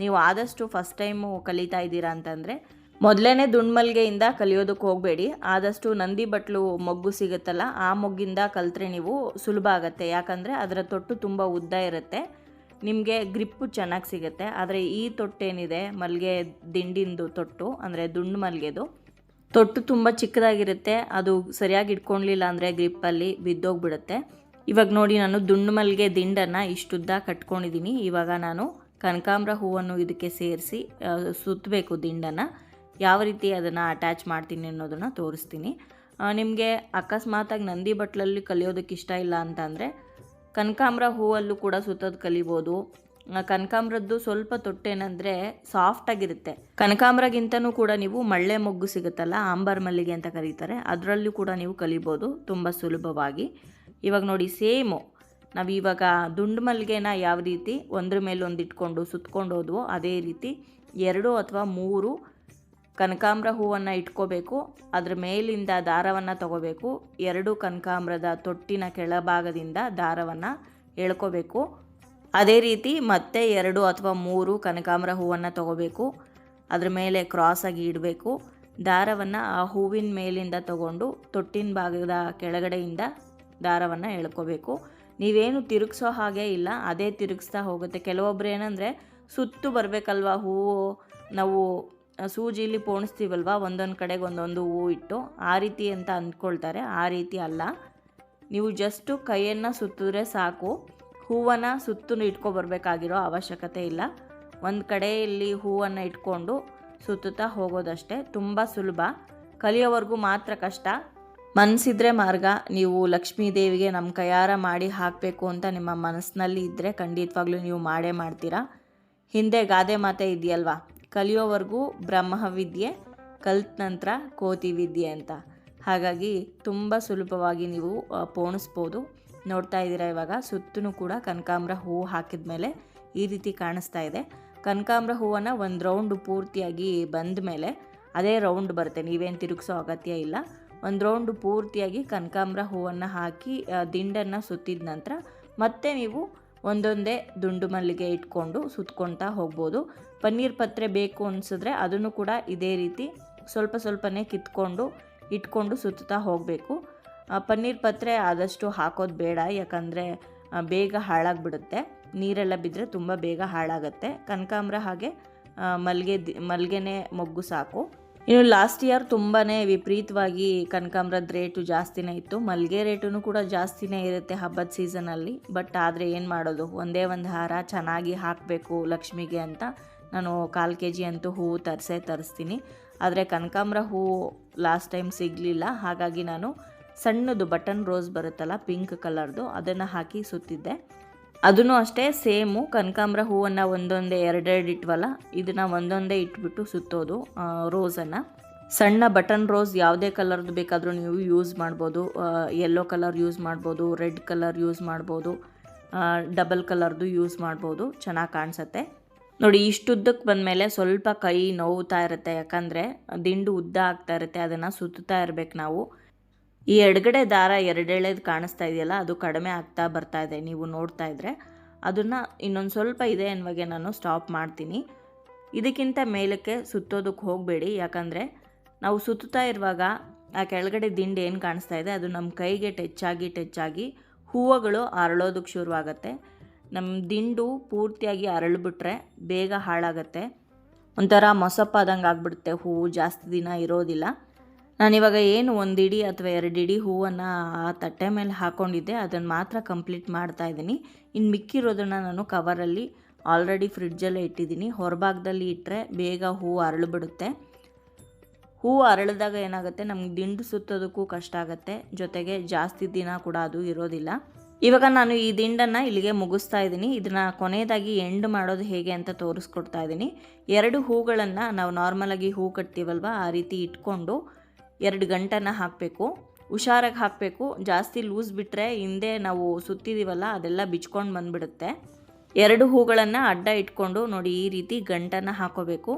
ನೀವು ಆದಷ್ಟು ಫಸ್ಟ್ ಟೈಮು ಕಲಿತಾ ಇದ್ದೀರಾ ಅಂತಂದರೆ, ಮೊದಲನೇ ದುಂಡ್ಮಲ್ಗೆಯಿಂದ ಕಲಿಯೋದಕ್ಕೆ ಹೋಗಬೇಡಿ. ಆದಷ್ಟು ನಂದಿ ಬಟ್ಲು ಮೊಗ್ಗು ಸಿಗುತ್ತಲ್ಲ, ಆ ಮೊಗ್ಗಿಂದ ಕಲಿತ್ರೆ ನೀವು ಸುಲಭ ಆಗುತ್ತೆ. ಯಾಕಂದರೆ ಅದರ ತೊಟ್ಟು ತುಂಬ ಉದ್ದ ಇರುತ್ತೆ. ನಿಮಗೆ ಗ್ರಿಪ್ಪು ಚೆನ್ನಾಗಿ ಸಿಗುತ್ತೆ. ಆದರೆ ಈ ತೊಟ್ಟೇನಿದೆ ಮಲ್ಲಿಗೆ ದಿಂಡಿಂದು ತೊಟ್ಟು, ಅಂದರೆ ದುಂಡು ಮಲ್ಲಿಗೆದು ತೊಟ್ಟು ತುಂಬ ಚಿಕ್ಕದಾಗಿರುತ್ತೆ. ಅದು ಸರಿಯಾಗಿ ಇಟ್ಕೊಳ್ಲಿಲ್ಲ ಅಂದರೆ ಗ್ರಿಪ್ಪಲ್ಲಿ ಬಿದ್ದೋಗ್ಬಿಡುತ್ತೆ. ಇವಾಗ ನೋಡಿ ನಾನು ದುಂಡು ಮಲ್ಲಿಗೆ ದಿಂಡನ್ನು ಇಷ್ಟುದ್ದ ಕಟ್ಕೊಂಡಿದ್ದೀನಿ ಇವಾಗ ನಾನು ಕನಕಾಂಬ್ರ ಹೂವನ್ನು ಇದಕ್ಕೆ ಸೇರಿಸಿ ಸುತ್ತಬೇಕು ದಿಂಡನ್ನು. ಯಾವ ರೀತಿ ಅದನ್ನು ಅಟ್ಯಾಚ್ ಮಾಡ್ತೀನಿ ಅನ್ನೋದನ್ನು ತೋರಿಸ್ತೀನಿ. ನಿಮಗೆ ಅಕಸ್ಮಾತಾಗಿ ನಂದಿ ಬಟ್ಲಲ್ಲಿ ಕಲಿಯೋದಕ್ಕೆ ಇಷ್ಟ ಇಲ್ಲ ಅಂತಂದರೆ, ಕನಕಾಂಬ್ರ ಹೂವಲ್ಲೂ ಕೂಡ ಸುತ್ತೋದು ಕಲಿಬೋದು. ಕನಕಾಂಬ್ರದ್ದು ಸ್ವಲ್ಪ ತೊಟ್ಟೇನಂದರೆ ಸಾಫ್ಟಾಗಿರುತ್ತೆ ಕನಕಾಂಬ್ರಗಿಂತನೂ ಕೂಡ ನೀವು ಮಳ್ಳೆ ಮೊಗ್ಗು ಸಿಗುತ್ತಲ್ಲ, ಆಂಬರ್ ಮಲ್ಲಿಗೆ ಅಂತ ಕರೀತಾರೆ. ಅದರಲ್ಲೂ ಕೂಡ ನೀವು ಕಲಿಬೋದು, ತುಂಬ ಸುಲಭವಾಗಿ. ಇವಾಗ ನೋಡಿ ಸೇಮು ನಾವು ಇವಾಗ ದುಂಡು ಮಲ್ಲಿಗೆನ ಯಾವ ರೀತಿ ಒಂದ್ರ ಮೇಲೆ ಒಂದು ಇಟ್ಕೊಂಡು ಸುತ್ಕೊಂಡು ಹೋದ್ವೋ ಅದೇ ರೀತಿ ಎರಡು ಅಥವಾ ಮೂರು ಕನಕಾಂಬ್ರ ಹೂವನ್ನು ಇಟ್ಕೋಬೇಕು, ಅದ್ರ ಮೇಲಿಂದ ದಾರವನ್ನು ತಗೋಬೇಕು, ಎರಡು ಕನಕಾಂಬ್ರದ ತೊಟ್ಟಿನ ಕೆಳಭಾಗದಿಂದ ದಾರವನ್ನು ಎಳ್ಕೋಬೇಕು. ಅದೇ ರೀತಿ ಮತ್ತೆ ಎರಡು ಅಥವಾ ಮೂರು ಕನಕಾಂಬ್ರ ಹೂವನ್ನು ತಗೋಬೇಕು, ಅದ್ರ ಮೇಲೆ ಕ್ರಾಸಾಗಿ ಇಡಬೇಕು. ದಾರವನ್ನು ಆ ಹೂವಿನ ಮೇಲಿಂದ ತಗೊಂಡು ತೊಟ್ಟಿನ ಭಾಗದ ಕೆಳಗಡೆಯಿಂದ ದಾರವನ್ನು ಎಳ್ಕೋಬೇಕು. ನೀವೇನು ತಿರುಗಿಸೋ ಹಾಗೆ ಇಲ್ಲ, ಅದೇ ತಿರುಗಿಸ್ತಾ ಹೋಗುತ್ತೆ. ಕೆಲವೊಬ್ಬರು ಏನಂದರೆ, ಸುತ್ತು ಬರಬೇಕಲ್ವ ಹೂವು? ನಾವು ಸೂಜಿಲಿ ಪೋಣಿಸ್ತೀವಲ್ವ? ಒಂದೊಂದು ಕಡೆಗೆ ಒಂದೊಂದು ಹೂವು ಇಟ್ಟು, ಆ ರೀತಿ ಅಂತ ಅಂದ್ಕೊಳ್ತಾರೆ. ಆ ರೀತಿ ಅಲ್ಲ. ನೀವು ಜಸ್ಟು ಕೈಯನ್ನು ಸುತ್ತಿದ್ರೆ ಸಾಕು. ಹೂವನ್ನು ಸುತ್ತು ಇಟ್ಕೊಬರ್ಬೇಕಾಗಿರೋ ಅವಶ್ಯಕತೆ ಇಲ್ಲ. ಒಂದು ಕಡೆಯಲ್ಲಿ ಹೂವನ್ನು ಇಟ್ಕೊಂಡು ಸುತ್ತುತ್ತಾ ಹೋಗೋದಷ್ಟೇ ತುಂಬ ಸುಲಭ. ಕಲಿಯೋವರೆಗೂ ಮಾತ್ರ ಕಷ್ಟ. ಮನಸ್ಸಿದ್ರೆ ಮಾರ್ಗ, ನೀವು ಲಕ್ಷ್ಮೀ ದೇವಿಗೆ ನಮ್ಮ ಕೈಯಾರ ಮಾಡಿ ಹಾಕಬೇಕು ಅಂತ ನಿಮ್ಮ ಮನಸ್ಸಿನಲ್ಲಿ ಇದ್ದರೆ ಖಂಡಿತವಾಗ್ಲೂ ನೀವು ಮಾಡೇ ಮಾಡ್ತೀರಾ? ಹಿಂದೆ ಗಾದೆ ಮಾತೆ ಇದೆಯಲ್ವಾ? ಕಲಿಯೋವರೆಗೂ ಬ್ರಹ್ಮವಿದ್ಯೆ, ಕಲ್ತ ನಂತರ ಕೋತಿ ವಿದ್ಯೆ ಅಂತ. ಹಾಗಾಗಿ ತುಂಬ ಸುಲಭವಾಗಿ ನೀವು ಪೋಣಿಸ್ಬೋದು. ನೋಡ್ತಾ ಇದ್ದೀರಾ ಇವಾಗ? ಸುತ್ತಲೂ ಕೂಡ ಕನಕಾಂಬ್ರ ಹೂವು ಹಾಕಿದ ಮೇಲೆ ಈ ರೀತಿ ಕಾಣಿಸ್ತಾ ಇದೆ. ಕನಕಾಂಬ್ರ ಹೂವನ್ನು ಒಂದು ರೌಂಡ್ ಪೂರ್ತಿಯಾಗಿ ಬಂದ ಮೇಲೆ ಅದೇ ರೌಂಡ್ ಬರುತ್ತೆ. ನೀವೇನು ತಿರುಗಿಸೋ ಅಗತ್ಯ ಇಲ್ಲ. ಒಂದು ರೌಂಡ್ ಪೂರ್ತಿಯಾಗಿ ಕನಕಾಂಬ್ರ ಹೂವನ್ನು ಹಾಕಿ ದಿಂಡನ್ನು ಸುತ್ತಿದ ನಂತರ ಮತ್ತೆ ನೀವು ಒಂದೊಂದೇ ದುಂಡು ಮಲ್ಲಿಗೆ ಇಟ್ಕೊಂಡು ಸುತ್ಕೊಳ್ತಾ ಹೋಗ್ಬೋದು. ಪನ್ನೀರ್ ಪತ್ರೆ ಬೇಕು ಅನಿಸಿದ್ರೆ ಅದನ್ನು ಕೂಡ ಇದೇ ರೀತಿ ಸ್ವಲ್ಪ ಸ್ವಲ್ಪನೇ ಕಿತ್ಕೊಂಡು ಇಟ್ಕೊಂಡು ಸುತ್ತಾ ಹೋಗಬೇಕು. ಪನ್ನೀರ್ ಪತ್ರೆ ಆದಷ್ಟು ಹಾಕೋದು ಬೇಡ, ಯಾಕಂದರೆ ಬೇಗ ಹಾಳಾಗ್ಬಿಡುತ್ತೆ. ನೀರೆಲ್ಲ ಬಿದ್ದರೆ ತುಂಬ ಬೇಗ ಹಾಳಾಗುತ್ತೆ. ಕನಕಾಂಬ್ರ ಹಾಗೆ ಮಲ್ಲಿಗೆ ಮಲ್ಲಿಗೆನೇ ಮೊಗ್ಗು ಸಾಕು. ಇನ್ನು ಲಾಸ್ಟ್ ಇಯರ್ ತುಂಬಾ ವಿಪರೀತವಾಗಿ ಕನಕಾಂಬ್ರದ ರೇಟು ಜಾಸ್ತಿನೇ ಇತ್ತು. ಮಲ್ಲಿಗೆ ರೇಟು ಕೂಡ ಜಾಸ್ತಿನೇ ಇರುತ್ತೆ ಹಬ್ಬದ ಸೀಸನಲ್ಲಿ ಬಟ್ ಆದರೆ ಏನು ಮಾಡೋದು? ಒಂದೇ ಒಂದು ಹಾರ ಚೆನ್ನಾಗಿ ಹಾಕಬೇಕು ಲಕ್ಷ್ಮಿಗೆ ಅಂತ ನಾನು ಕಾಲು ಕೆ ಜಿ ಅಂತೂ ಹೂವು ತರಿಸೇ ತರಿಸ್ತೀನಿ. ಆದರೆ ಕನಕಾಂಬ್ರ ಹೂವು ಲಾಸ್ಟ್ ಟೈಮ್ ಸಿಗಲಿಲ್ಲ. ಹಾಗಾಗಿ ನಾನು ಸಣ್ಣದು ಬಟನ್ ರೋಸ್ ಬರುತ್ತಲ್ಲ ಪಿಂಕ್ ಕಲರ್ದು ಅದನ್ನು ಹಾಕಿ ಸುತ್ತಿದ್ದೆ. ಅದನ್ನು ಅಷ್ಟೇ ಸೇಮು ಕನಕಾಂಬ್ರ ಹೂವನ್ನು ಒಂದೊಂದೇ ಎರಡೆರಡು ಇಟ್ವಲ್ಲ, ಇದನ್ನು ಒಂದೊಂದೇ ಇಟ್ಬಿಟ್ಟು ಸುತ್ತೋದು ರೋಸನ್ನು. ಸಣ್ಣ ಬಟನ್ ರೋಸ್ ಯಾವುದೇ ಕಲರ್ದು ಬೇಕಾದರೂ ನೀವು ಯೂಸ್ ಮಾಡ್ಬೋದು ಯೆಲ್ಲೋ ಕಲರ್ ಯೂಸ್ ಮಾಡ್ಬೋದು ರೆಡ್ ಕಲರ್ ಯೂಸ್ ಮಾಡ್ಬೋದು ಡಬಲ್ ಕಲರ್ದು ಯೂಸ್ ಮಾಡ್ಬೋದು, ಚೆನ್ನಾಗಿ ಕಾಣಿಸುತ್ತೆ. ನೋಡಿ ಇಷ್ಟುದ್ದಕ್ಕೆ ಬಂದಮೇಲೆ ಸ್ವಲ್ಪ ಕೈ ನೋವುತ್ತಾ ಇರುತ್ತೆ, ಯಾಕಂದರೆ ದಿಂಡು ಉದ್ದ ಆಗ್ತಾ ಇರುತ್ತೆ, ಅದನ್ನು ಸುತ್ತಾ ಇರಬೇಕು ನಾವು. ಈ ಎಡಗಡೆ ದಾರ ಎರಡೆಳೆದು ಕಾಣಿಸ್ತಾ ಇದೆಯಲ್ಲ, ಅದು ಕಡಿಮೆ ಆಗ್ತಾ ಬರ್ತಾ ಇದೆ, ನೀವು ನೋಡ್ತಾ ಇದ್ರೆ. ಅದನ್ನು ಇನ್ನೊಂದು ಸ್ವಲ್ಪ ಇದೆ ಅನ್ನುವಾಗೆ ನಾನು ಸ್ಟಾಪ್ ಮಾಡ್ತೀನಿ. ಇದಕ್ಕಿಂತ ಮೇಲಕ್ಕೆ ಸುತ್ತೋದಕ್ಕೆ ಹೋಗಬೇಡಿ, ಯಾಕಂದರೆ ನಾವು ಸುತ್ತಾ ಇರುವಾಗ ಆ ಕೆಳಗಡೆ ದಿಂಡು ಏನು ಕಾಣಿಸ್ತಾ ಇದೆ, ಅದು ನಮ್ಮ ಕೈಗೆ ಟಚ್ ಆಗಿ ಟಚ್ ಆಗಿ ಹೂವುಗಳು ಅರಳೋದಕ್ಕೆ ಶುರುವಾಗತ್ತೆ. ನಮ್ಮ ದಿಂಡು ಪೂರ್ತಿಯಾಗಿ ಅರಳಿಬಿಟ್ರೆ ಬೇಗ ಹಾಳಾಗತ್ತೆ. ಒಂಥರ ಮೊಸಪ್ಪಾದಂಗೆ ಆಗ್ಬಿಡುತ್ತೆ, ಹೂವು ಜಾಸ್ತಿ ದಿನ ಇರೋದಿಲ್ಲ. ನಾನಿವಾಗ ಏನು ಒಂದು ಇಡಿ ಅಥವಾ ಎರಡು ಹೂವನ್ನು ಆ ತಟ್ಟೆ ಮೇಲೆ ಹಾಕ್ಕೊಂಡಿದ್ದೆ ಅದನ್ನು ಮಾತ್ರ ಕಂಪ್ಲೀಟ್ ಮಾಡ್ತಾ ಇದ್ದೀನಿ. ಇನ್ನು ಮಿಕ್ಕಿರೋದನ್ನ ನಾನು ಕವರಲ್ಲಿ ಆಲ್ರೆಡಿ ಫ್ರಿಡ್ಜಲ್ಲೇ ಇಟ್ಟಿದ್ದೀನಿ. ಹೊರಭಾಗದಲ್ಲಿ ಇಟ್ಟರೆ ಬೇಗ ಹೂವು ಅರಳು ಬಿಡುತ್ತೆ. ಹೂವು ಅರಳಿದಾಗ ಏನಾಗುತ್ತೆ? ನಮ್ಗೆ ದಿಂಡು ಸುತ್ತೋದಕ್ಕೂ ಕಷ್ಟ ಆಗುತ್ತೆ. ಜೊತೆಗೆ ಜಾಸ್ತಿ ದಿನ ಕೂಡ ಅದು ಇರೋದಿಲ್ಲ. ಇವಾಗ ನಾನು ಈ ದಿಂಡನ್ನು ಇಲ್ಲಿಗೆ ಮುಗಿಸ್ತಾ ಇದ್ದೀನಿ. ಇದನ್ನು ಕೊನೆಯದಾಗಿ ಎಂಡ್ ಮಾಡೋದು ಹೇಗೆ ಅಂತ ತೋರಿಸ್ಕೊಡ್ತಾ ಇದ್ದೀನಿ. ಎರಡು ಹೂಗಳನ್ನು ನಾವು ನಾರ್ಮಲಾಗಿ ಹೂ ಕಟ್ತೀವಲ್ವ? ಆ ರೀತಿ ಇಟ್ಕೊಂಡು ಎರಡು ಗಂಟನ್ನು ಹಾಕಬೇಕು, ಹುಷಾರಾಗಿ ಹಾಕಬೇಕು. ಜಾಸ್ತಿ ಲೂಸ್ ಬಿಟ್ಟರೆ ಹಿಂದೆ ನಾವು ಸುತ್ತಿದ್ದೀವಲ್ಲ ಅದೆಲ್ಲ ಬಿಚ್ಕೊಂಡು ಬಂದುಬಿಡುತ್ತೆ. ಎರಡು ಹೂಗಳನ್ನು ಅಡ್ಡ ಇಟ್ಕೊಂಡು ನೋಡಿ ಈ ರೀತಿ ಗಂಟನ್ನು ಹಾಕೋಬೇಕು.